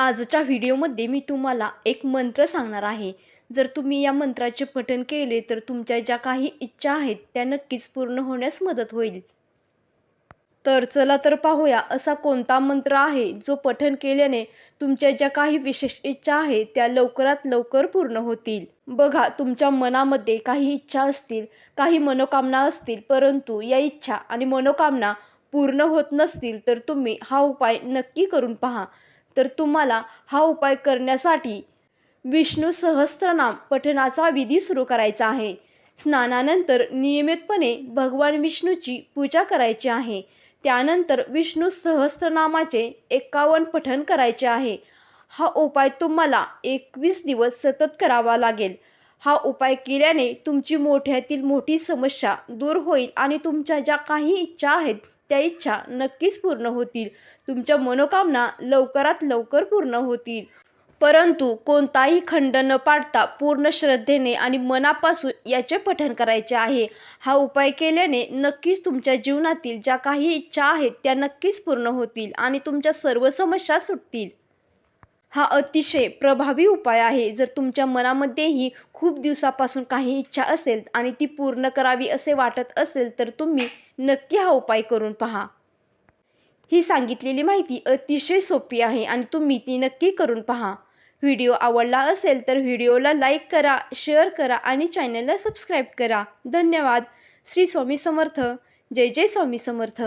आजच्या व्हिडिओमध्ये मी तुम्हाला एक मंत्र सांगणार आहे. जर तुम्ही या मंत्राचे पठण केले तर तुमच्या ज्या काही इच्छा आहेत त्या नक्कीच पूर्ण होण्यास मदत होईल. तर चला तर पाहूया असा कोणता मंत्र आहे जो पठण केल्याने तुमच्या ज्या काही विशेष इच्छा आहेत त्या लवकरात लवकर पूर्ण होतील? बघा तुमच्या मनामध्ये काही इच्छा असतील काही मनोकामना असतील परंतु या इच्छा आणि मनोकामना पूर्ण होत नसतील तर तुम्ही हा उपाय नक्की करून पहा. तर तुम्हाला हा उपाय करण्यासाठी विष्णू सहस्त्रनाम पठणाचा विधी सुरू करायचा आहे. स्नानानंतर नियमितपणे भगवान विष्णूची पूजा करायची आहे. त्यानंतर विष्णू सहस्त्रनामाचे एकावन्न पठण करायचे आहे. हा उपाय तुम्हाला एकवीस दिवस सतत करावा लागेल. हा उपाय केल्याने तुमची मोठ्यातील मोठी समस्या दूर होईल आणि तुमच्या ज्या काही इच्छा आहेत त्या इच्छा नक्कीच पूर्ण होतील. तुमच्या मनोकामना लवकरात लवकर पूर्ण होतील. परंतु कोणताही खंड न पाडता पूर्ण श्रद्धेने आणि मनापासून याचे पठण करायचे आहे. हा उपाय केल्याने नक्कीच तुमच्या जीवनातील ज्या काही इच्छा आहेत त्या नक्कीच पूर्ण होतील आणि तुमच्या सर्व समस्या सुटतील. हा अतिशय प्रभावी उपाय आहे. जर तुमच्या मनामध्येही खूप दिवसापासून काही इच्छा असेल आणि ती पूर्ण करावी असे वाटत असेल तर तुम्ही नक्की हा उपाय करून पहा. ही सांगितलेली माहिती अतिशय सोपी आहे आणि तुम्ही ती नक्की करून पहा. व्हिडिओ आवडला असेल तर व्हिडिओला लाईक करा शेअर करा आणि चॅनलला सबस्क्राईब करा. धन्यवाद. श्री स्वामी समर्थ. जय जय स्वामी समर्थ.